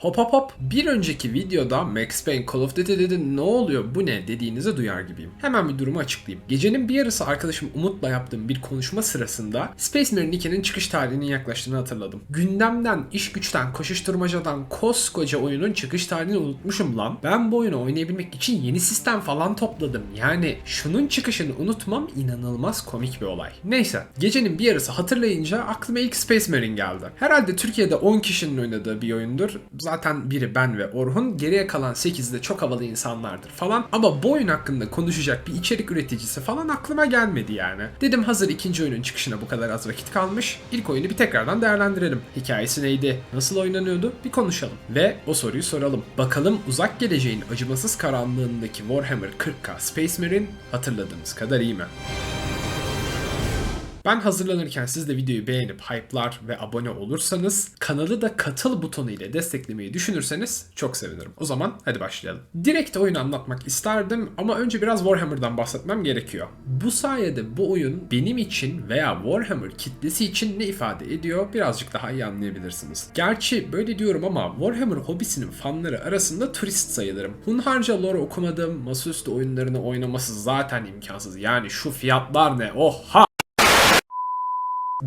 Hop hop hop bir önceki videoda Max Payne Call of Duty dedi ne oluyor bu ne dediğinizi duyar gibiyim. Hemen bir durumu açıklayayım. Gecenin bir yarısı arkadaşım Umut'la yaptığım bir konuşma sırasında Space Marine 2'nin çıkış tarihinin yaklaştığını hatırladım. Gündemden, iş güçten, koşuşturmacadan koskoca oyunun çıkış tarihini unutmuşum lan. Ben bu oyunu oynayabilmek için yeni sistem falan topladım. Yani şunun çıkışını unutmam inanılmaz komik bir olay. Neyse gecenin bir yarısı hatırlayınca aklıma ilk Space Marine geldi. Herhalde Türkiye'de 10 kişinin oynadığı bir oyundur. Zaten biri ben ve Orhun. Geriye kalan 8 de çok havalı insanlardır falan. Ama bu oyun hakkında konuşacak bir içerik üreticisi falan aklıma gelmedi yani. Dedim hazır ikinci oyunun çıkışına bu kadar az vakit kalmış. İlk oyunu bir tekrardan değerlendirelim. Hikayesi neydi? Nasıl oynanıyordu? Bir konuşalım. Ve o soruyu soralım. Bakalım uzak geleceğin acımasız karanlığındaki Warhammer 40k Space Marine hatırladığımız kadar iyi mi? Ben hazırlanırken siz de videoyu beğenip hype'lar ve abone olursanız kanalı da katıl butonu ile desteklemeyi düşünürseniz çok sevinirim. O zaman hadi başlayalım. Direkt oyunu anlatmak isterdim ama önce biraz Warhammer'dan bahsetmem gerekiyor. Bu sayede bu oyun benim için veya Warhammer kitlesi için ne ifade ediyor birazcık daha iyi anlayabilirsiniz. Gerçi böyle diyorum ama Warhammer hobisinin fanları arasında turist sayılırım. Hunharca lore okumadım, masaüstü oyunlarını oynaması zaten imkansız. Yani şu fiyatlar ne? Oha!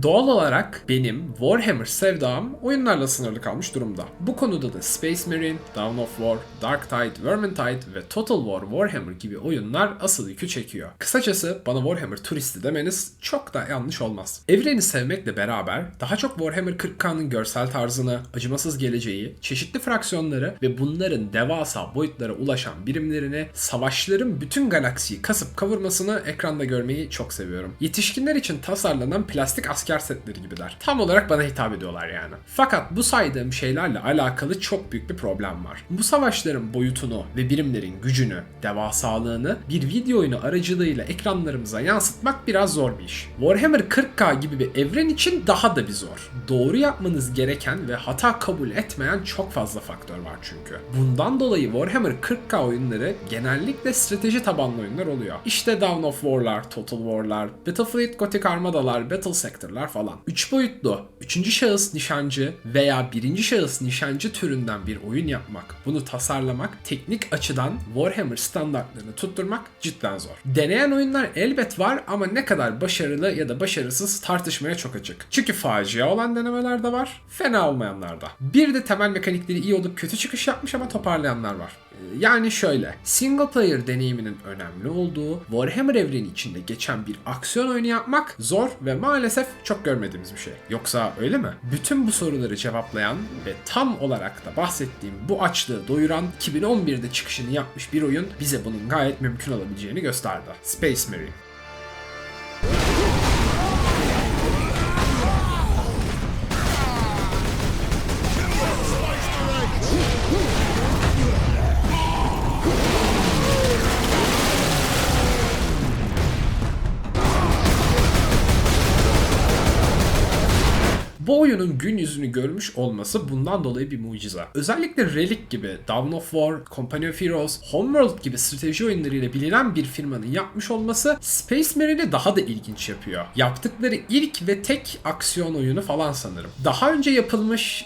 Doğal olarak benim Warhammer sevdam oyunlarla sınırlı kalmış durumda. Bu konuda da Space Marine, Dawn of War, Dark Tide, Vermintide ve Total War Warhammer gibi oyunlar asıl yükü çekiyor. Kısacası bana Warhammer turisti demeniz çok da yanlış olmaz. Evreni sevmekle beraber daha çok Warhammer 40K'nın görsel tarzını, acımasız geleceği, çeşitli fraksiyonları ve bunların devasa boyutlara ulaşan birimlerini, savaşların bütün galaksiyi kasıp kavurmasını ekranda görmeyi çok seviyorum. Yetişkinler için tasarlanan plastik asker setleri gibiler. Tam olarak bana hitap ediyorlar yani. Fakat bu saydığım şeylerle alakalı çok büyük bir problem var. Bu savaşların boyutunu ve birimlerin gücünü, devasalığını bir video oyunu aracılığıyla ekranlarımıza yansıtmak biraz zor bir iş. Warhammer 40k gibi bir evren için daha da bir zor. Doğru yapmanız gereken ve hata kabul etmeyen çok fazla faktör var çünkü. Bundan dolayı Warhammer 40k oyunları genellikle strateji tabanlı oyunlar oluyor. İşte Dawn of War'lar, Total War'lar, Battlefleet Gothic Armada'lar, Battle Sector'lar falan. 3 boyutlu, 3. şahıs nişancı veya 1. şahıs nişancı türünden bir oyun yapmak, bunu tasarlamak, teknik açıdan Warhammer standartlarını tutturmak cidden zor. Deneyen oyunlar elbet var ama ne kadar başarılı ya da başarısız tartışmaya çok açık. Çünkü facia olan denemeler de var, fena olmayanlar da. Bir de temel mekanikleri iyi olup kötü çıkış yapmış ama toparlayanlar var. Yani şöyle, single player deneyiminin önemli olduğu Warhammer evreni içinde geçen bir aksiyon oyunu yapmak zor ve maalesef çok görmediğimiz bir şey. Yoksa öyle mi? Bütün bu soruları cevaplayan ve tam olarak da bahsettiğim bu açlığı doyuran 2011'de çıkışını yapmış bir oyun bize bunun gayet mümkün olabileceğini gösterdi. Space Marine. Görmüş olması bundan dolayı bir mucize. Özellikle Relic gibi, Dawn of War, Company of Heroes, Homeworld gibi strateji oyunlarıyla bilinen bir firmanın yapmış olması Space Marine'i daha da ilginç yapıyor. Yaptıkları ilk ve tek aksiyon oyunu falan sanırım. Daha önce yapılmış,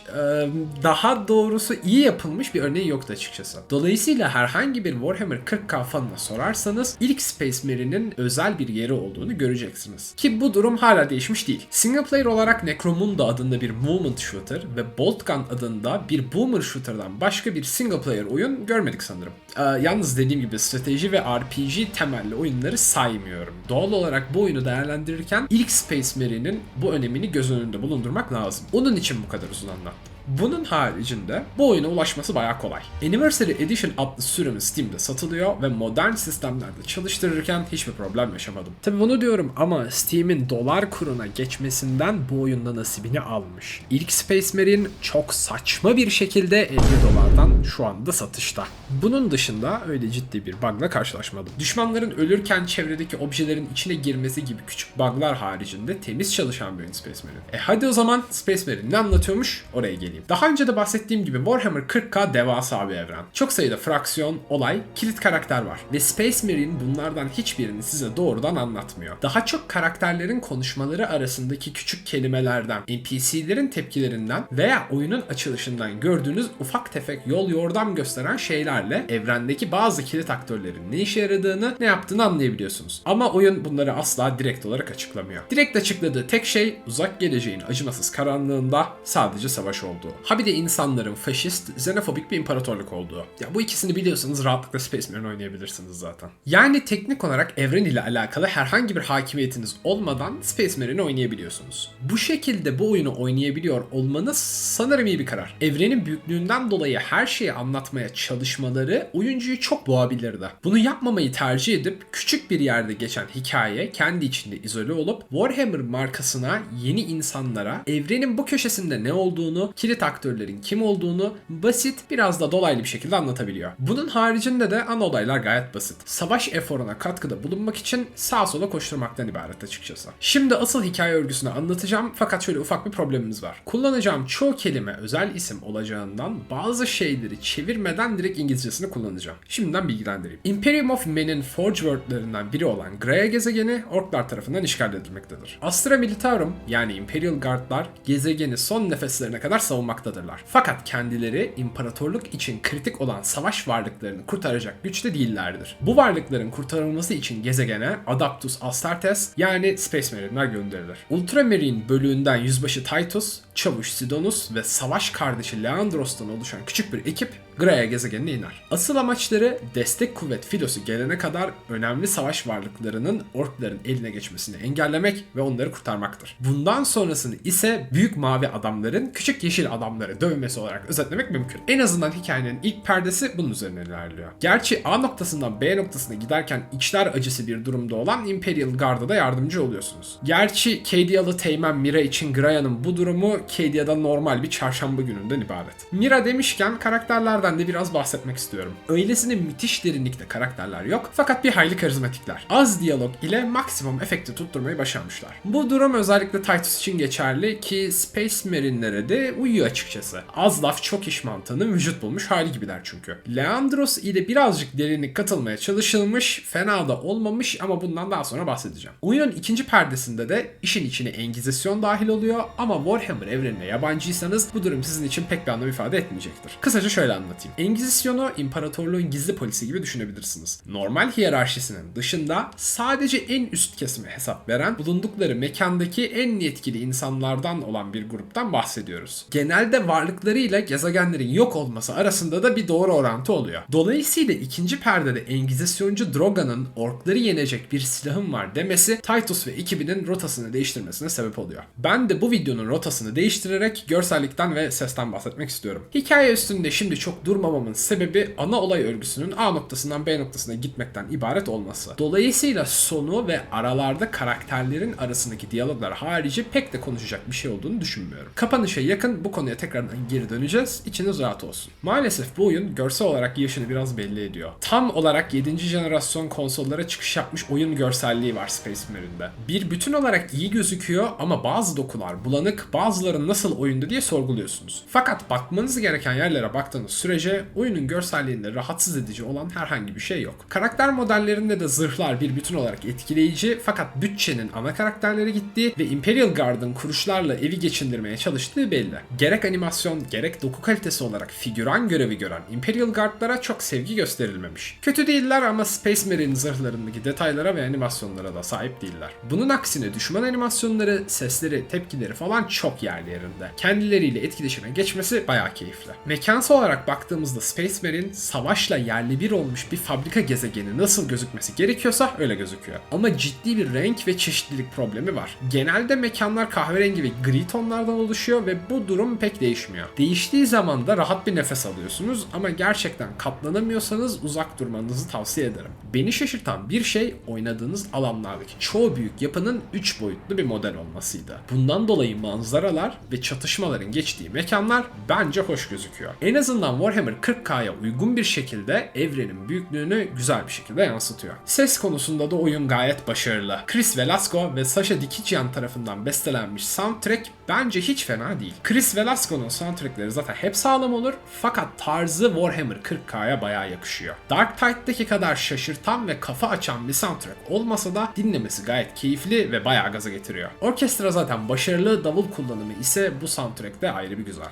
daha doğrusu iyi yapılmış bir örneği yoktu açıkçası. Dolayısıyla herhangi bir Warhammer 40k fanına sorarsanız ilk Space Marine'in özel bir yeri olduğunu göreceksiniz. Ki bu durum hala değişmiş değil. Single player olarak Necromunda adında bir movement shooter ve Boltgun adında bir boomer shooter'dan başka bir single player oyun görmedik sanırım. Ee, yalnız dediğim gibi strateji ve RPG temelli oyunları saymıyorum. Doğal olarak bu oyunu değerlendirirken ilk Space Marine'in bu önemini göz önünde bulundurmak lazım. Onun için bu kadar uzun anlattım. Bunun haricinde bu oyuna ulaşması bayağı kolay. Anniversary Edition adlı sürümü Steam'de satılıyor ve modern sistemlerde çalıştırırken hiçbir problem yaşamadım. Tabi bunu diyorum ama Steam'in dolar kuruna geçmesinden bu oyunda nasibini almış. İlk Space Marine çok saçma bir şekilde 50 dolardan şu anda satışta. Bunun dışında öyle ciddi bir bug'la karşılaşmadım. Düşmanların ölürken çevredeki objelerin içine girmesi gibi küçük bug'lar haricinde temiz çalışan bir oyun Space Marine. E hadi o zaman Space Marine ne anlatıyormuş oraya geleyim. Geleyim. Daha önce de bahsettiğim gibi Warhammer 40k devasa bir evren. Çok sayıda fraksiyon, olay, kilit karakter var. Ve Space Marine bunlardan hiçbirini size doğrudan anlatmıyor. Daha çok karakterlerin konuşmaları arasındaki küçük kelimelerden, NPC'lerin tepkilerinden veya oyunun açılışından gördüğünüz ufak tefek yol yordam gösteren şeylerle evrendeki bazı kilit aktörlerin ne işe yaradığını, ne yaptığını anlayabiliyorsunuz. Ama oyun bunları asla direkt olarak açıklamıyor. Direkt açıkladığı tek şey uzak geleceğin acımasız karanlığında sadece savaş olduğu. Ha bir de insanların faşist, xenofobik bir imparatorluk olduğu. Ya bu ikisini biliyorsanız rahatlıkla Space Marine oynayabilirsiniz zaten. Yani teknik olarak evren ile alakalı herhangi bir hakimiyetiniz olmadan Space Marine oynayabiliyorsunuz. Bu şekilde bu oyunu oynayabiliyor olmanız sanırım iyi bir karar. Evrenin büyüklüğünden dolayı her şeyi anlatmaya çalışmaları oyuncuyu çok boğabilirdi. Bunu yapmamayı tercih edip küçük bir yerde geçen hikaye kendi içinde izole olup Warhammer markasına yeni insanlara evrenin bu köşesinde ne olduğunu, kilit aktörlerin kim olduğunu basit biraz da dolaylı bir şekilde anlatabiliyor. Bunun haricinde de ana olaylar gayet basit. Savaş eforuna katkıda bulunmak için sağa sola koşturmaktan ibaret açıkçası. Şimdi asıl hikaye örgüsünü anlatacağım fakat şöyle ufak bir problemimiz var. Kullanacağım çoğu kelime özel isim olacağından bazı şeyleri çevirmeden direkt İngilizcesini kullanacağım. Şimdiden bilgilendireyim. Imperium of Men'in Forge World'lerinden biri olan Graia gezegeni orklar tarafından işgal edilmektedir. Astra Militarum yani Imperial Guardlar gezegeni son nefeslerine kadar savunmaktadırlar. Fakat kendileri imparatorluk için kritik olan savaş varlıklarını kurtaracak güçte değillerdir. Bu varlıkların kurtarılması için gezegene Adaptus Astartes yani Space Marine'ler gönderilir. Ultramarine bölüğünden yüzbaşı Titus, çavuş Sidonus ve savaş kardeşi Leandros'tan oluşan küçük bir ekip Graia gezegenine iner. Asıl amaçları destek kuvvet filosu gelene kadar önemli savaş varlıklarının orkların eline geçmesini engellemek ve onları kurtarmaktır. Bundan sonrasını ise büyük mavi adamların küçük yeşil adamları dövmesi olarak özetlemek mümkün. En azından hikayenin ilk perdesi bunun üzerine ilerliyor. Gerçi A noktasından B noktasına giderken içler acısı bir durumda olan Imperial Guard'a da yardımcı oluyorsunuz. Gerçi Cadialı Teğmen Mira için Graia'nın bu durumu Cadia'da normal bir çarşamba gününden ibaret. Mira demişken karakterlerden de biraz bahsetmek istiyorum. Öylesine müthiş derinlikte karakterler yok fakat bir hayli karizmatikler. Az diyalog ile maksimum efekti tutturmayı başarmışlar. Bu durum özellikle Titus için geçerli ki Space Marine'lere de uyuyor açıkçası. Az laf çok iş mantığının vücut bulmuş hali gibiler çünkü. Leandros ile birazcık derinlik katılmaya çalışılmış, fena da olmamış ama bundan daha sonra bahsedeceğim. Oyunun ikinci perdesinde de işin içine Engizisyon dahil oluyor ama Warhammer evrenine yabancıysanız bu durum sizin için pek bir anlam ifade etmeyecektir. Kısaca şöyle anlatayım. Engizisyonu imparatorluğun gizli polisi gibi düşünebilirsiniz. Normal hiyerarşisinin dışında sadece en üst kesime hesap veren, bulundukları mekandaki en yetkili insanlardan olan bir gruptan bahsediyoruz. Genelde varlıklarıyla gezegenlerin yok olması arasında da bir doğru orantı oluyor. Dolayısıyla ikinci perdede Engizisyoncu Drogon'un orkları yenecek bir silahım var demesi Titus ve ekibinin rotasını değiştirmesine sebep oluyor. Ben de bu videonun rotasını değiştirerek görsellikten ve sesten bahsetmek istiyorum. Hikaye üstünde şimdi çok durmamamın sebebi ana olay örgüsünün A noktasından B noktasına gitmekten ibaret olması. Dolayısıyla sonu ve aralarda karakterlerin arasındaki diyaloglar harici pek de konuşacak bir şey olduğunu düşünmüyorum. Kapanışa yakın bu konuya tekrardan geri döneceğiz. İçiniz rahat olsun. Maalesef bu oyun görsel olarak yaşını biraz belli ediyor. Tam olarak 7. jenerasyon konsollara çıkış yapmış oyun görselliği var Space Marine'de. Bir bütün olarak iyi gözüküyor ama bazı dokular bulanık, bazıları nasıl oyunda diye sorguluyorsunuz. Fakat bakmanız gereken yerlere baktığınız sürece oyunun görselliğinde rahatsız edici olan herhangi bir şey yok. Karakter modellerinde de zırhlar bir bütün olarak etkileyici fakat bütçenin ana karakterlere gittiği ve Imperial Guard'ın kuruşlarla evi geçindirmeye çalıştığı belli. Gerek animasyon gerek doku kalitesi olarak figüran görevi gören Imperial Guard'lara çok sevgi gösterilmemiş. Kötü değiller ama Space Marine zırhlarındaki detaylara ve animasyonlara da sahip değiller. Bunun aksine düşman animasyonları, sesleri, tepkileri falan çok yerli yerinde. Kendileriyle etkileşime geçmesi bayağı keyifli. Mekansal olarak baktığımızda Space Marine savaşla yerli bir olmuş bir fabrika gezegeni nasıl gözükmesi gerekiyorsa öyle gözüküyor. Ama ciddi bir renk ve çeşitlilik problemi var. Genelde mekanlar kahverengi ve gri tonlardan oluşuyor ve bu durum pek değişmiyor. Değiştiği zaman da rahat bir nefes alıyorsunuz ama gerçekten katlanamıyorsanız uzak durmanızı tavsiye ederim. Beni şaşırtan bir şey oynadığınız alanlardaki çoğu büyük yapının 3 boyutlu bir model olmasıydı. Bundan dolayı manzaralar ve çatışmaların geçtiği mekanlar bence hoş gözüküyor. En azından Warhammer 40K'ya uygun bir şekilde evrenin büyüklüğünü güzel bir şekilde yansıtıyor. Ses konusunda da oyun gayet başarılı. Chris Velasco ve Sasha Dikician tarafından bestelenmiş soundtrack bence hiç fena değil. Chris Velasco'nun soundtrackleri zaten hep sağlam olur fakat tarzı Warhammer 40K'ya bayağı yakışıyor. Dark Tide'daki kadar şaşırtan ve kafa açan bir soundtrack olmasa da dinlemesi gayet keyifli ve bayağı gaza getiriyor. Orkestra zaten başarılı, davul kullanımı ise bu soundtrack'te ayrı bir güzel.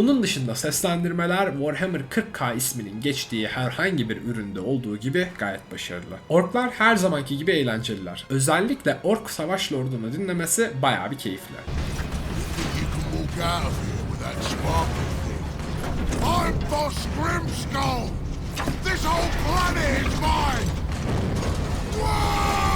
Bunun dışında seslendirmeler Warhammer 40k isminin geçtiği herhangi bir üründe olduğu gibi gayet başarılı. Orklar her zamanki gibi eğlenceliler. Özellikle ork savaş lordunu dinlemesi bayağı bir keyifli. This whole planet is mine! Whoa!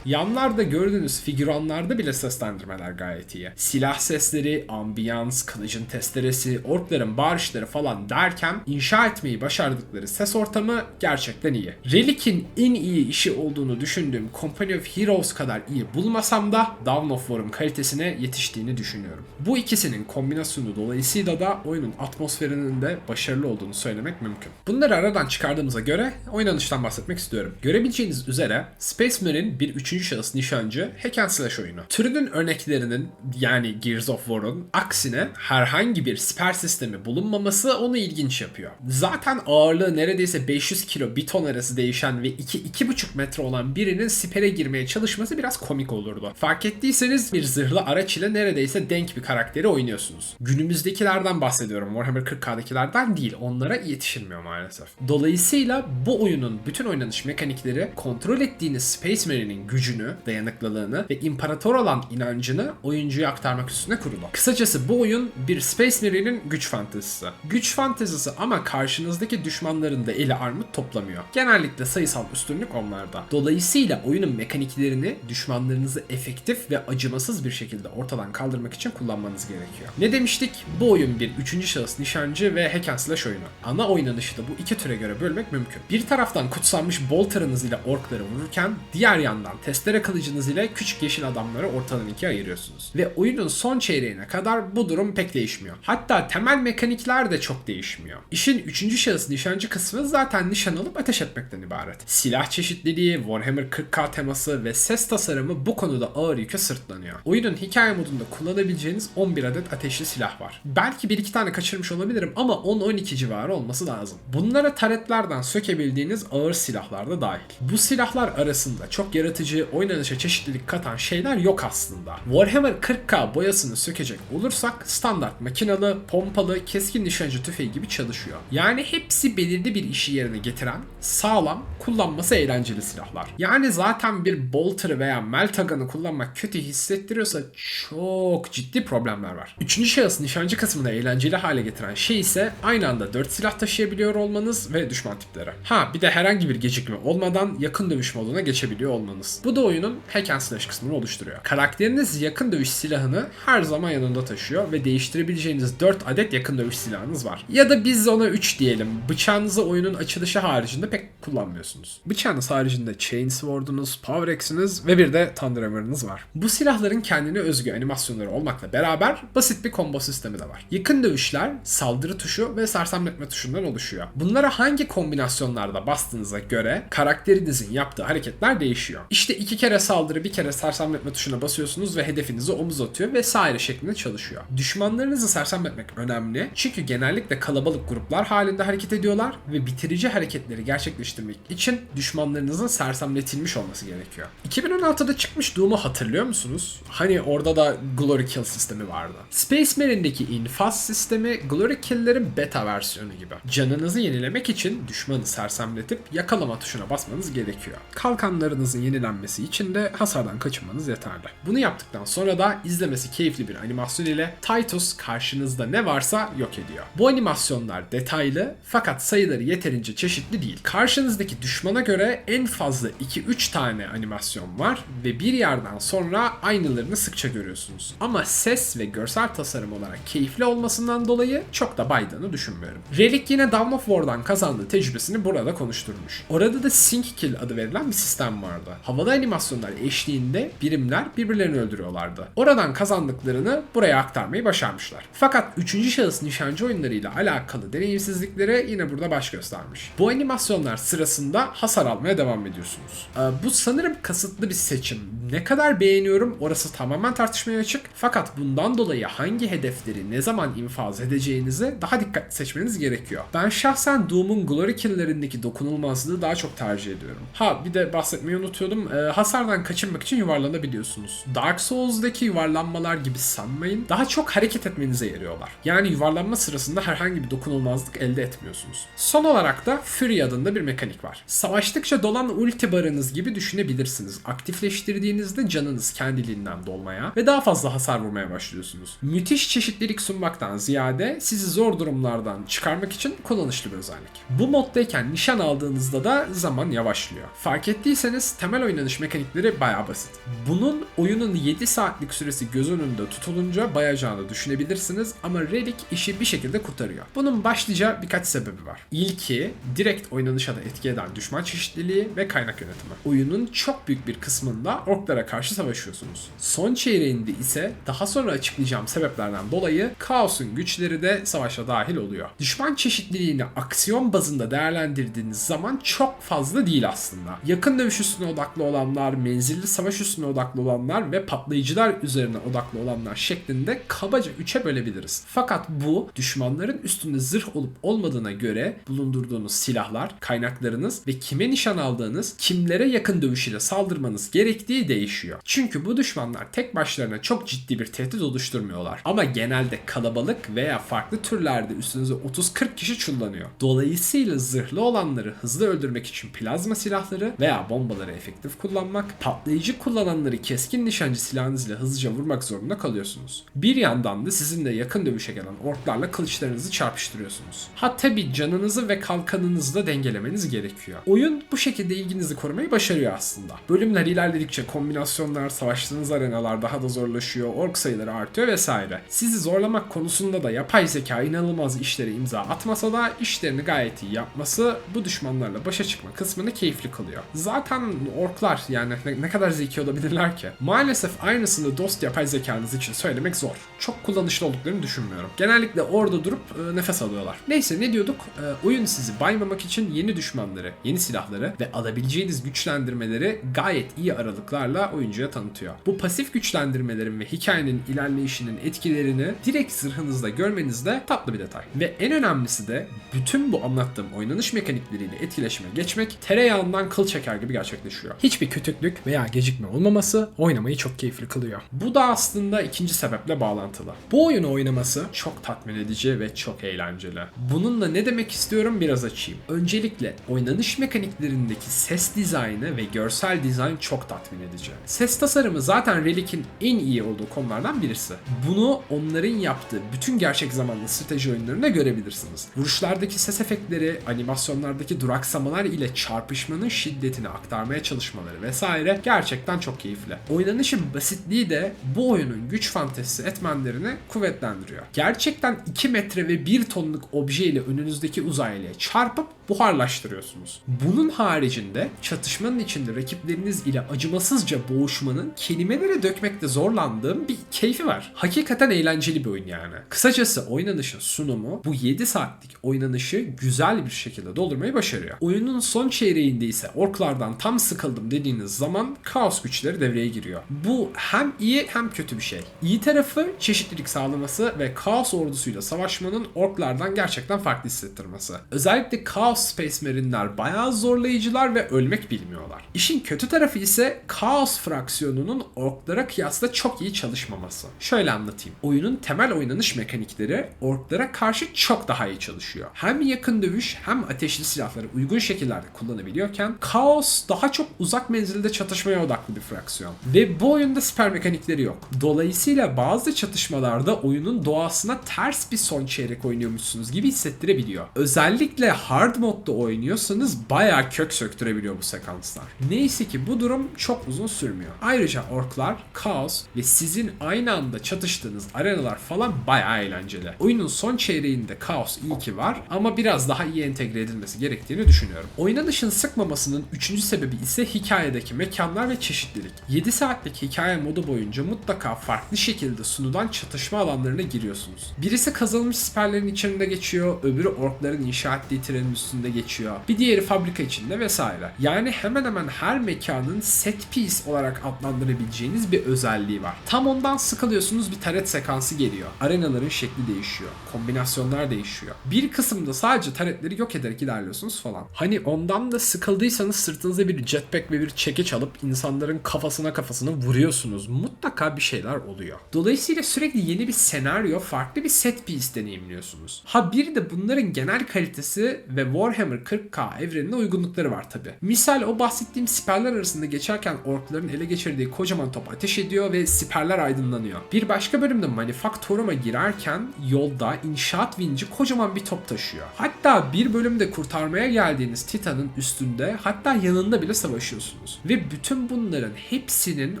Yanlarda gördüğünüz figüranlarda bile seslendirmeler gayet iyi. Silah sesleri, ambiyans, kılıcın testeresi, orkların bağırışları falan derken inşa etmeyi başardıkları ses ortamı gerçekten iyi. Relic'in en iyi işi olduğunu düşündüğüm Company of Heroes kadar iyi bulmasam da Dawn of War'ın kalitesine yetiştiğini düşünüyorum. Bu ikisinin kombinasyonu dolayısıyla da oyunun atmosferinin de başarılı olduğunu söylemek mümkün. Bunları aradan çıkardığımıza göre oynanıştan bahsetmek istiyorum. Görebileceğiniz üzere Space Marine bir üçüncü şahıs nişancı hack and slash oyunu. Türünün örneklerinin yani Gears of War'un aksine herhangi bir siper sistemi bulunmaması onu ilginç yapıyor. Zaten ağırlığı neredeyse 500 kilo bir ton arası değişen ve 2-2,5 metre olan birinin sipere girmeye çalışması biraz komik olurdu. Fark ettiyseniz bir zırhlı araç ile neredeyse denk bir karakteri oynuyorsunuz. Günümüzdekilerden bahsediyorum. Warhammer 40k'dakilerden değil. Onlara yetişilmiyor maalesef. Dolayısıyla bu oyunun bütün oynanış mekanikleri kontrol ettiğiniz Space Marine'in gücünü, dayanıklılığını ve imparator olan inancını oyuncuya aktarmak üstüne kurulu. Kısacası bu oyun bir Space Marine'in güç fantezisi. Güç fantezisi ama karşınızdaki düşmanların da eli armut toplamıyor. Genellikle sayısal üstünlük onlarda. Dolayısıyla oyunun mekaniklerini düşmanlarınızı efektif ve acımasız bir şekilde ortadan kaldırmak için kullanmanız gerekiyor. Ne demiştik? Bu oyun bir üçüncü şahıs nişancı ve hack and slash oyunu. Ana oynanışı da bu iki türe göre bölmek mümkün. Bir taraftan kutsanmış bolterınız ile orkları vururken diğer yandan testere kılıcınız ile küçük yeşil adamları ortadan ikiye ayırıyorsunuz. Ve oyunun son çeyreğine kadar bu durum pek değişmiyor. Hatta temel mekanikler de çok değişmiyor. İşin üçüncü şahıs nişancı kısmı zaten nişan alıp ateş etmekten ibaret. Silah çeşitliliği, Warhammer 40k teması ve ses tasarımı bu konuda ağır yükü sırtlanıyor. Oyunun hikaye modunda kullanabileceğiniz 11 adet ateşli silah var. Belki bir iki tane kaçırmış olabilirim ama 10-12 civarı olması lazım. Bunlara taretlerden sökebildiğiniz ağır silahlar da dahil. Bu silahlar arasında çok yaratıcı, oynanışa çeşitlilik katan şeyler yok aslında. Warhammer 40k boyasını sökecek olursak standart makinalı, pompalı, keskin nişancı tüfeği gibi çalışıyor. Yani hepsi belirli bir işi yerine getiren, sağlam, kullanması eğlenceli silahlar. Yani zaten bir bolter veya meltaganı kullanmak kötü hissettiriyorsa çok ciddi problemler var. Üçüncü şahıs nişancı kısmını eğlenceli hale getiren şey ise aynı anda 4 silah taşıyabiliyor olmanız ve düşman tipleri. Ha bir de herhangi bir gecikme olmadan yakın dövüş moduna geçebiliyor olmanız. Bu da oyunun hack and slash kısmını oluşturuyor. Karakteriniz yakın dövüş silahını her zaman yanında taşıyor ve değiştirebileceğiniz 4 adet yakın dövüş silahınız var. Ya da biz ona 3 diyelim. Bıçağınızı oyunun açılışı haricinde pek kullanmıyorsunuz. Bıçağınız haricinde Chainsword'unuz, Power Axe'iniz ve bir de Thunder Hammer'ınız var. Bu silahların kendine özgü animasyonları olmakla beraber basit bir combo sistemi de var. Yakın dövüşler saldırı tuşu ve sersemletme tuşundan oluşuyor. Bunlara hangi kombinasyonlarda bastığınıza göre karakterinizin yaptığı hareketler değişiyor. İşte iki kere saldırı bir kere sersemletme tuşuna basıyorsunuz ve hedefinizi omuz atıyor vesaire şeklinde çalışıyor. Düşmanlarınızı sersemletmek önemli çünkü genellikle kalabalık gruplar halinde hareket ediyorlar ve bitirici hareketleri gerçekleştirmek için düşmanlarınızın sersemletilmiş olması gerekiyor. 2016'da çıkmış Doom'u hatırlıyor musunuz? Hani orada da Glory Kill sistemi vardı. Space Marine'deki infaz sistemi Glory Kill'lerin beta versiyonu gibi. Canınızı yenilemek için düşmanı sersemletip yakalama tuşuna basmanız gerekiyor. Kalkanlarınızın yenilenmesi olabilmesi için de hasardan kaçınmanız yeterli. Bunu yaptıktan sonra da izlemesi keyifli bir animasyon ile Titus karşınızda ne varsa yok ediyor. Bu animasyonlar detaylı fakat sayıları yeterince çeşitli değil. Karşınızdaki düşmana göre en fazla 2-3 tane animasyon var ve bir yerden sonra aynılarını sıkça görüyorsunuz. Ama ses ve görsel tasarım olarak keyifli olmasından dolayı çok da baydığını düşünmüyorum. Relic yine Dawn of War'dan kazandığı tecrübesini burada konuşturmuş. Orada da Sync Kill adı verilen bir sistem vardı. Havalı animasyonlar eşliğinde birimler birbirlerini öldürüyorlardı. Oradan kazandıklarını buraya aktarmayı başarmışlar. Fakat 3. şahıs nişancı oyunlarıyla alakalı deneyimsizlikleri yine burada baş göstermiş. Bu animasyonlar sırasında hasar almaya devam ediyorsunuz. Ee, bu sanırım kasıtlı bir seçim. Ne kadar beğeniyorum orası tamamen tartışmaya açık. Fakat bundan dolayı hangi hedefleri ne zaman infaz edeceğinizi daha dikkatli seçmeniz gerekiyor. Ben şahsen Doom'un Glory Kill'lerindeki dokunulmazlığı daha çok tercih ediyorum. Ha bir de bahsetmeyi unutuyordum. Ee, hasardan kaçınmak için yuvarlanabiliyorsunuz. Dark Souls'daki yuvarlanmalar gibi sanmayın. Daha çok hareket etmenize yarıyorlar. Yani yuvarlanma sırasında herhangi bir dokunulmazlık elde etmiyorsunuz. Son olarak da Fury adında bir mekanik var. Savaştıkça dolan ulti barınız gibi düşünebilirsiniz. Aktifleştirdiğinizde canınız kendiliğinden dolmaya ve daha fazla hasar vurmaya başlıyorsunuz. Müthiş çeşitlilik sunmaktan ziyade sizi zor durumlardan çıkarmak için kullanışlı bir özellik. Bu moddayken nişan aldığınızda da zaman yavaşlıyor. Fark ettiyseniz temel oynanış mekanikleri bayağı basit. Bunun oyunun 7 saatlik süresi göz önünde tutulunca bayacağını düşünebilirsiniz ama Relic işi bir şekilde kurtarıyor. Bunun başlıca birkaç sebebi var. İlki direkt oynanışa da etki eden düşman çeşitliliği ve kaynak yönetimi. Oyunun çok büyük bir kısmında orklara karşı savaşıyorsunuz. Son çeyreğinde ise daha sonra açıklayacağım sebeplerden dolayı kaosun güçleri de savaşa dahil oluyor. Düşman çeşitliliğini aksiyon bazında değerlendirdiğiniz zaman çok fazla değil aslında. Yakın dövüş üstüne odaklı olanlar, menzilli savaş üstüne odaklı olanlar ve patlayıcılar üzerine odaklı olanlar şeklinde kabaca 3'e bölebiliriz. Fakat bu düşmanların üstünde zırh olup olmadığına göre bulundurduğunuz silahlar, kaynaklarınız ve kime nişan aldığınız, kimlere yakın dövüş ile saldırmanız gerektiği değişiyor. Çünkü bu düşmanlar tek başlarına çok ciddi bir tehdit oluşturmuyorlar. Ama genelde kalabalık veya farklı türlerde üstünüze 30-40 kişi çullanıyor. Dolayısıyla zırhlı olanları hızlı öldürmek için plazma silahları veya bombaları efektif kullanmak, patlayıcı kullananları keskin nişancı silahınızla hızlıca vurmak zorunda kalıyorsunuz. Bir yandan da sizinle yakın dövüşe gelen orklarla kılıçlarınızı çarpıştırıyorsunuz. Ha tabi canınızı ve kalkanınızı da dengelemeniz gerekiyor. Oyun bu şekilde ilginizi korumayı başarıyor aslında. Bölümler ilerledikçe kombinasyonlar, savaştığınız arenalar daha da zorlaşıyor, ork sayıları artıyor vesaire. Sizi zorlamak konusunda da yapay zeka inanılmaz işlere imza atmasa da işlerini gayet iyi yapması bu düşmanlarla başa çıkma kısmını keyifli kılıyor. Zaten orklar yani ne, ne kadar zeki olabilirler ki? Maalesef aynısını dost yapay zekanız için söylemek zor. Çok kullanışlı olduklarını düşünmüyorum. Genellikle orada durup e, nefes alıyorlar. Neyse ne diyorduk? E, oyun sizi baymamak için yeni düşmanları, yeni silahları ve alabileceğiniz güçlendirmeleri gayet iyi aralıklarla oyuncuya tanıtıyor. Bu pasif güçlendirmelerin ve hikayenin ilerleyişinin etkilerini direkt zırhınızda görmeniz de tatlı bir detay. Ve en önemlisi de bütün bu anlattığım oynanış mekanikleriyle etkileşime geçmek tereyağından kıl çeker gibi gerçekleşiyor. Hiçbir kötüklük veya gecikme olmaması oynamayı çok keyifli kılıyor. Bu da aslında ikinci sebeple bağlantılı. Bu oyunu oynaması çok tatmin edici ve çok eğlenceli. Bununla ne demek istiyorum biraz açayım. Öncelikle oynanış mekaniklerindeki ses dizaynı ve görsel dizayn çok tatmin edici. Ses tasarımı zaten Relic'in en iyi olduğu konulardan birisi. Bunu onların yaptığı bütün gerçek zamanlı strateji oyunlarında görebilirsiniz. Vuruşlardaki ses efektleri, animasyonlardaki duraksamalar ile çarpışmanın şiddetini aktarmaya çalışmaları vesaire gerçekten çok keyifli. Oynanışın basitliği de bu oyunun güç fantezisi etmenlerini kuvvetlendiriyor. Gerçekten 2 metre ve 1 tonluk obje ile önünüzdeki uzaylıya çarpıp buharlaştırıyorsunuz. Bunun haricinde çatışmanın içinde rakipleriniz ile acımasızca boğuşmanın kelimelere dökmekte zorlandığım bir keyfi var. Hakikaten eğlenceli bir oyun yani. Kısacası oynanışın sunumu bu 7 saatlik oynanışı güzel bir şekilde doldurmayı başarıyor. Oyunun son çeyreğinde ise orklardan tam sıkıldım dediğiniz zaman kaos güçleri devreye giriyor. Bu hem iyi hem kötü bir şey. İyi tarafı çeşitlilik sağlaması ve kaos ordusuyla savaşmanın orklardan gerçekten farklı hissettirmesi. Özellikle kaos Space Marine'ler bayağı zorlayıcılar ve ölmek bilmiyorlar. İşin kötü tarafı ise Chaos fraksiyonunun orklara kıyasla çok iyi çalışmaması. Şöyle anlatayım. Oyunun temel oynanış mekanikleri orklara karşı çok daha iyi çalışıyor. Hem yakın dövüş hem ateşli silahları uygun şekillerde kullanabiliyorken Chaos daha çok uzak menzilde çatışmaya odaklı bir fraksiyon. Ve bu oyunda siper mekanikleri yok. Dolayısıyla bazı çatışmalarda oyunun doğasına ters bir son çeyrek oynuyormuşsunuz gibi hissettirebiliyor. Özellikle hard modda oynuyorsanız bayağı kök söktürebiliyor bu sekanslar. Neyse ki bu durum çok uzun sürmüyor. Ayrıca orklar, kaos ve sizin aynı anda çatıştığınız arenalar falan bayağı eğlenceli. Oyunun son çeyreğinde kaos iyi ki var ama biraz daha iyi entegre edilmesi gerektiğini düşünüyorum. Oynanışın sıkmamasının üçüncü sebebi ise hikayedeki mekanlar ve çeşitlilik. 7 saatlik hikaye modu boyunca mutlaka farklı şekilde sunulan çatışma alanlarına giriyorsunuz. Birisi kazılmış siperlerin içinde geçiyor, öbürü orkların inşa ettiği trenin üstünde geçiyor. Bir diğeri fabrika içinde vesaire. Yani hemen hemen her mekanın set piece olarak adlandırabileceğiniz bir özelliği var. Tam ondan sıkılıyorsunuz bir taret sekansı geliyor. Arenaların şekli değişiyor. Kombinasyonlar değişiyor. Bir kısımda sadece taretleri yok ederek ilerliyorsunuz falan. Hani ondan da sıkıldıysanız sırtınıza bir jetpack ve bir çekiç alıp insanların kafasına kafasına vuruyorsunuz. Mutlaka bir şeyler oluyor. Dolayısıyla sürekli yeni bir senaryo, farklı bir set piece deneyimliyorsunuz. Ha bir de bunların genel kalitesi ve Warhammer 40k evrenine uygunlukları var tabi. Misal o bahsettiğim siperler arasında geçerken orkların ele geçirdiği kocaman top ateş ediyor ve siperler aydınlanıyor. Bir başka bölümde Manufaktorum'a girerken yolda inşaat vinci kocaman bir top taşıyor. Hatta bir bölümde kurtarmaya geldiğiniz Titan'ın üstünde hatta yanında bile savaşıyorsunuz. Ve bütün bunların hepsinin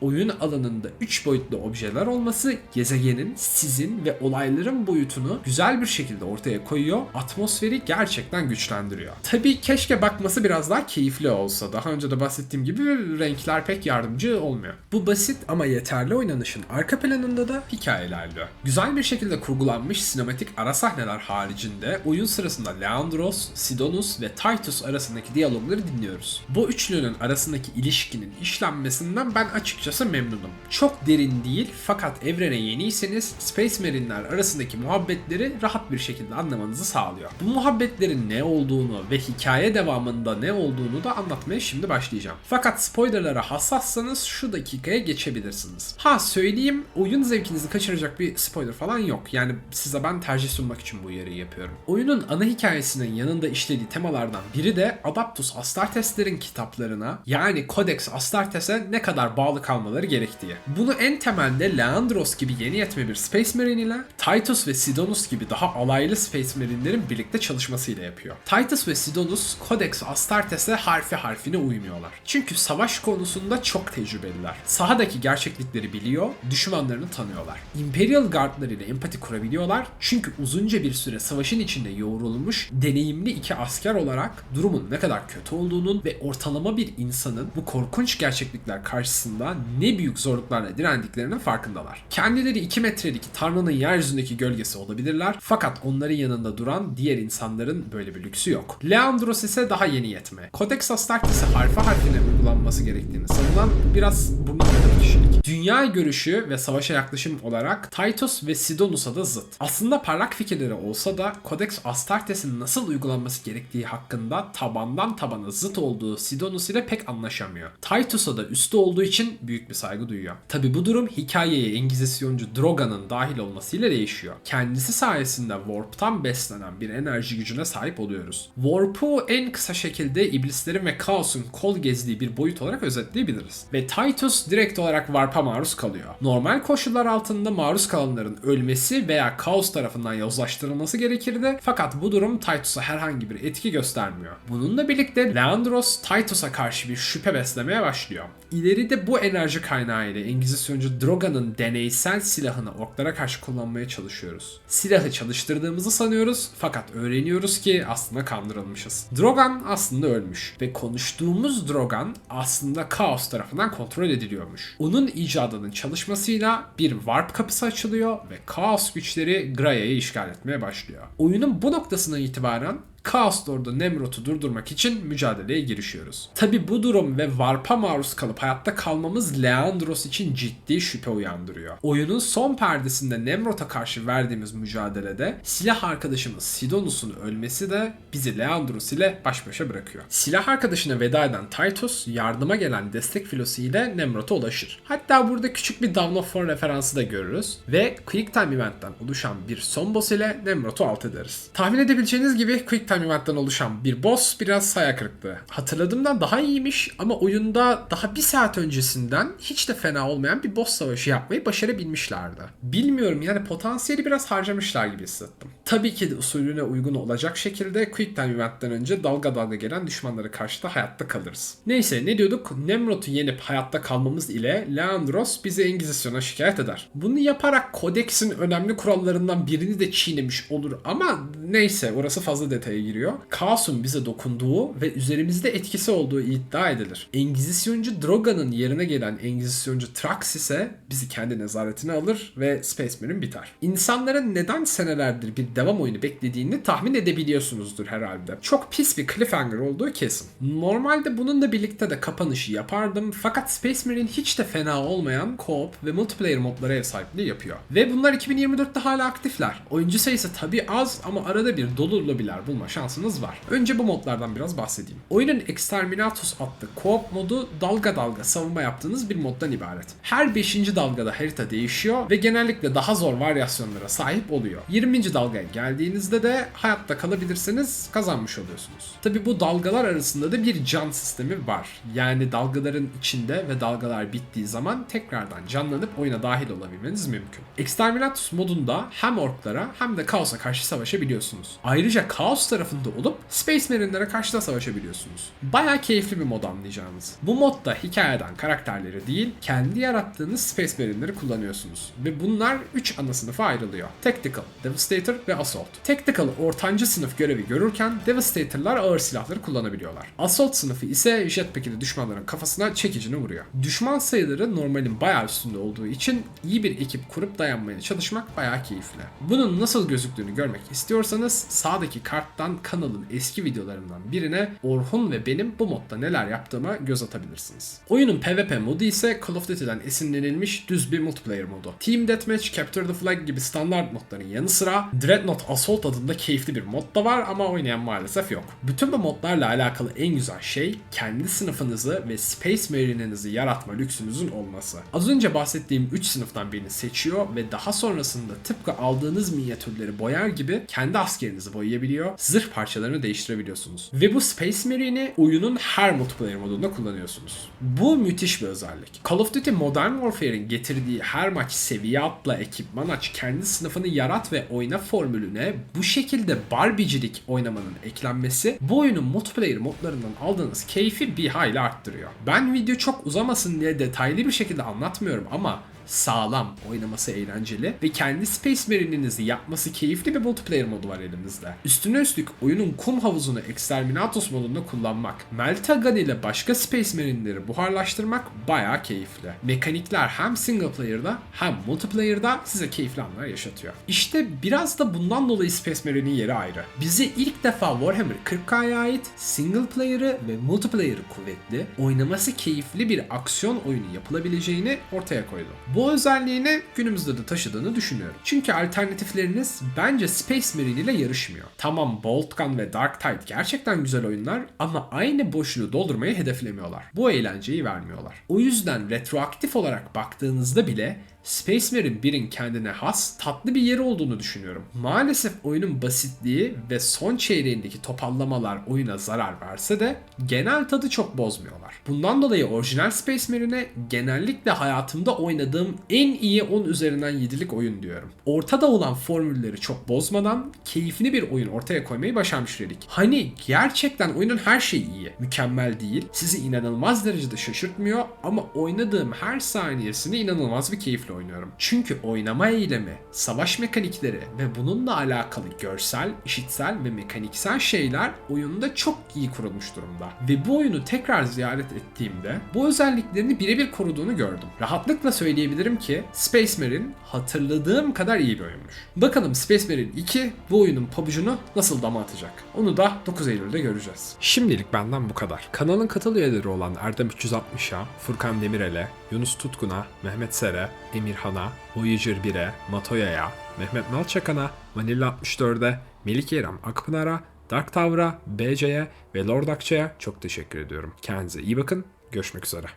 oyun alanında 3 boyutlu objeler olması gezegenin, sizin ve olayların boyutunu güzel bir şekilde ortaya koyuyor. Atmosferi gerçekten güçlendiriyor. Tabii keşke bakması biraz daha keyifli olsa. Daha önce de bahsettiğim gibi renkler pek yardımcı olmuyor. Bu basit ama yeterli oynanışın arka planında da hikaye ilerliyor. Güzel bir şekilde kurgulanmış sinematik ara sahneler haricinde oyun sırasında Leandros, Sidonus ve Titus arasındaki diyalogları dinliyoruz. Bu üçlünün arasındaki ilişkinin işlenmesinden ben açıkçası memnunum. Çok derin değil fakat evrene yeniyseniz Space Marine'ler arasındaki muhabbetleri rahat bir şekilde anlamanızı sağlıyor. Bu muhabbetlerin ne olduğunu ve hikaye devamında ne olduğunu da anlatmaya şimdi başlayacağım. Fakat spoilerlara hassassanız şu dakikaya geçebilirsiniz. Ha söyleyeyim oyun zevkinizi kaçıracak bir spoiler falan yok. Yani size ben tercih sunmak için bu uyarıyı yapıyorum. Oyunun ana hikayesinin yanında işlediği temalardan biri de Adaptus Astartes'lerin kitaplarına yani Codex Astartes'e ne kadar bağlı kalmaları gerektiği. Bunu en temelde Leandros gibi yeni yetme bir Space Marine ile Titus ve Sidonus gibi daha alaylı Space Marine'lerin birlikte çalışmasıyla yapıyor. Titus ve Sidonus Codex Astartes'e harfi harfine uymuyorlar. Çünkü savaş konusunda çok tecrübeliler. Sahadaki gerçeklikleri biliyor, düşmanlarını tanıyorlar. Imperial Guardlar ile empati kurabiliyorlar çünkü uzunca bir süre savaşın içinde yoğrulmuş, deneyimli iki asker olarak durumun ne kadar kötü olduğunun ve ortalama bir insanın bu korkunç gerçeklikler karşısında ne büyük zorluklarla direndiklerinin farkındalar. Kendileri 2 metrelik Tanrı'nın yeryüzündeki gölgesi olabilirler fakat onların yanında duran diğer insanların böyle bir lüksü yok. Leandros ise daha yeni yetme. Codex Astartes'e harfi harfine uygulanması gerektiğini savunan biraz burnu bir kişilik. Dünya görüşü ve savaşa yaklaşım olarak Titus ve Sidonus'a da zıt. Aslında parlak fikirleri olsa da Codex Astartes'in nasıl uygulanması gerektiği hakkında tabandan tabana zıt olduğu Sidonus ile pek anlaşamıyor. Titus'a da üstü olduğu için büyük bir saygı duyuyor. Tabi bu durum hikayeye Engizisyoncu Drogon'un dahil olmasıyla değişiyor. Kendisi sayesinde Warp'tan beslenen bir enerji gücüne sahip oluyoruz. Warp'u en kısa şekilde iblislerin ve kaosun kol gezdiği bir boyut olarak özetleyebiliriz. Ve Titus direkt olarak Warp'a maruz kalıyor. Normal koşullar altında maruz kalanların ölmesi veya kaos tarafından yozlaştırılması gerekirdi. Fakat bu durum Titus'a herhangi bir etki göstermiyor. Bununla birlikte Leandros Titus'a karşı bir şüphe beslemeye başlıyor. İleride bu enerji kaynağı ile Engizisyoncu Drogon'un deneysel silahını orklara karşı kullanmaya çalışıyoruz. Silahı çalıştırdığımızı sanıyoruz fakat öğreniyoruz ki aslında kandırılmışız. Drogon aslında ölmüş ve konuştuğumuz Drogon aslında Kaos tarafından kontrol ediliyormuş. Onun icadının çalışmasıyla bir warp kapısı açılıyor ve Kaos güçleri Graia'yı işgal etmeye başlıyor. Oyunun bu noktasından itibaren Chaos Lord'u Nemrut'u durdurmak için mücadeleye girişiyoruz. Tabi bu durum ve Warp'a maruz kalıp hayatta kalmamız Leandros için ciddi şüphe uyandırıyor. Oyunun son perdesinde Nemrut'a karşı verdiğimiz mücadelede silah arkadaşımız Sidonus'un ölmesi de bizi Leandros ile baş başa bırakıyor. Silah arkadaşına veda eden Titus yardıma gelen destek filosu ile Nemrut'a ulaşır. Hatta burada küçük bir Dawn of War referansı da görürüz ve Quick Time Event'ten oluşan bir son boss ile Nemrut'u alt ederiz. Tahmin edebileceğiniz gibi Quick Event'ten oluşan bir boss biraz hayal kırıklığı. Hatırladığımdan daha iyiymiş ama oyunda daha bir saat öncesinden hiç de fena olmayan bir boss savaşı yapmayı başarabilmişlerdi. Bilmiyorum yani potansiyeli biraz harcamışlar gibi hissettim. Tabii ki de usulüne uygun olacak şekilde Quick Time Event'ten önce dalga dalga gelen düşmanlara karşı da hayatta kalırız. Neyse ne diyorduk? Nemrut'u yenip hayatta kalmamız ile Leandros bizi Engizisyon'a şikayet eder. Bunu yaparak Kodex'in önemli kurallarından birini de çiğnemiş olur ama neyse orası fazla detaya giriyor. Kaos'un bize dokunduğu ve üzerimizde etkisi olduğu iddia edilir. Engizisyoncu Droga'nın yerine gelen Engizisyoncu Trax ise bizi kendi nezaretine alır ve Space Marine biter. İnsanların neden senelerdir bir devam oyunu beklediğini tahmin edebiliyorsunuzdur herhalde. Çok pis bir cliffhanger olduğu kesin. Normalde bununla birlikte de kapanışı yapardım fakat Space Marine hiç de fena olmayan co-op ve multiplayer modlara ev sahipliği yapıyor. Ve bunlar 2024'te hala aktifler. Oyuncu sayısı tabi az ama arada bir dolu lobiler bulma şansınız var. Önce bu modlardan biraz bahsedeyim. Oyunun Exterminatus adlı co-op modu dalga dalga savunma yaptığınız bir moddan ibaret. Her 5. dalgada harita değişiyor ve genellikle daha zor varyasyonlara sahip oluyor. 20. dalgaya geldiğinizde de hayatta kalabilirseniz kazanmış oluyorsunuz. Tabi bu dalgalar arasında da bir can sistemi var. Yani dalgaların içinde ve dalgalar bittiği zaman tekrardan canlanıp oyuna dahil olabilmeniz mümkün. Exterminatus modunda hem orklara hem de kaosa karşı savaşabiliyorsunuz. Ayrıca kaos tarafında olup Space Marine'lere karşı da savaşabiliyorsunuz. Baya keyifli bir mod anlayacağınız. Bu modda hikayeden karakterleri değil, kendi yarattığınız Space Marine'leri kullanıyorsunuz. Ve bunlar 3 ana sınıfa ayrılıyor. Tactical, Devastator ve Assault. Tactical ortancı sınıf görevi görürken Devastator'lar ağır silahları kullanabiliyorlar. Assault sınıfı ise jetpack ile düşmanların kafasına çekicini vuruyor. Düşman sayıları normalin bayağı üstünde olduğu için iyi bir ekip kurup dayanmaya çalışmak bayağı keyifli. Bunun nasıl gözüktüğünü görmek istiyorsanız sağdaki karttan kanalın eski videolarından birine Orhun ve benim bu modda neler yaptığıma göz atabilirsiniz. Oyunun PvP modu ise Call of Duty'den esinlenilmiş düz bir multiplayer modu. Team Deathmatch, Capture the Flag gibi standart modların yanı sıra Dreadnought Assault adında keyifli bir mod da var ama oynayan maalesef yok. Bütün bu modlarla alakalı en güzel şey kendi sınıfınızı ve Space Marine'inizi yaratma lüksünüzün olması. Az önce bahsettiğim 3 sınıftan birini seçiyor ve daha sonrasında tıpkı aldığınız minyatürleri boyar gibi kendi askerinizi boyayabiliyor, zırh parçalarını değiştirebiliyorsunuz. Ve bu Space Marine'i oyunun her multiplayer modunda kullanıyorsunuz. Bu müthiş bir özellik. Call of Duty Modern Warfare'in getirdiği her maç seviye atla, ekipman aç, kendi sınıfını yarat ve oyna formülüne bu şekilde Barbie'cilik oynamanın eklenmesi bu oyunun multiplayer modlarından aldığınız keyfi bir hayli arttırıyor. Ben video çok uzamasın diye detaylı bir şekilde anlatmıyorum ama sağlam, oynaması eğlenceli ve kendi Space Marine'inizi yapması keyifli bir multiplayer modu var elimizde. Üstüne üstlük oyunun kum havuzunu Exterminatus modunda kullanmak, Meltagun ile başka Space Marine'leri buharlaştırmak bayağı keyifli. Mekanikler hem single player'da hem multiplayer'da size keyifli anlar yaşatıyor. İşte biraz da bundan dolayı Space Marine'in yeri ayrı. Bizi ilk defa Warhammer 40K'ya ait single player'ı ve multiplayer'ı kuvvetli, oynaması keyifli bir aksiyon oyunu yapılabileceğini ortaya koydu. Bu özelliğini günümüzde de taşıdığını düşünüyorum. Çünkü alternatifleriniz bence Space Marine ile yarışmıyor. Tamam Boltgun ve Dark Tide gerçekten güzel oyunlar ama aynı boşluğu doldurmayı hedeflemiyorlar. Bu eğlenceyi vermiyorlar. O yüzden retroaktif olarak baktığınızda bile Space Marine 1'in kendine has tatlı bir yeri olduğunu düşünüyorum. Maalesef oyunun basitliği ve son çeyreğindeki topallamalar oyuna zarar verse de genel tadı çok bozmuyorlar. Bundan dolayı orijinal Space Marine'e genellikle hayatımda oynadığım en iyi 10 üzerinden 7'lik oyun diyorum. Ortada olan formülleri çok bozmadan keyifli bir oyun ortaya koymayı başarmış Relic. Hani gerçekten oyunun her şeyi iyi. Mükemmel değil, sizi inanılmaz derecede şaşırtmıyor ama oynadığım her saniyesini inanılmaz bir keyifle oynuyorum. Çünkü oynama eylemi, savaş mekanikleri ve bununla alakalı görsel, işitsel ve mekaniksel şeyler oyunda çok iyi kurulmuş durumda. Ve bu oyunu tekrar ziyaret ettiğimde bu özelliklerini birebir koruduğunu gördüm. Rahatlıkla söyleyebilirim ki Space Marine hatırladığım kadar iyi bir oyunmuş. Bakalım Space Marine 2 bu oyunun pabucunu nasıl dama atacak? Onu da 9 Eylül'de göreceğiz. Şimdilik benden bu kadar. Kanalın katıl üyeleri olan Erdem 360'a, Furkan Demirel'e, Yunus Tutkun'a, Mehmet Ser'e, Emirhan'a, Voyager 1'e, Matoya'ya, Mehmet Nalçakan'a, Vanilla 64'e, Melik Yerem Akpınar'a, Dark Tower'a, BC'ye ve Lord Akça'ya çok teşekkür ediyorum. Kendinize iyi bakın. Görüşmek üzere.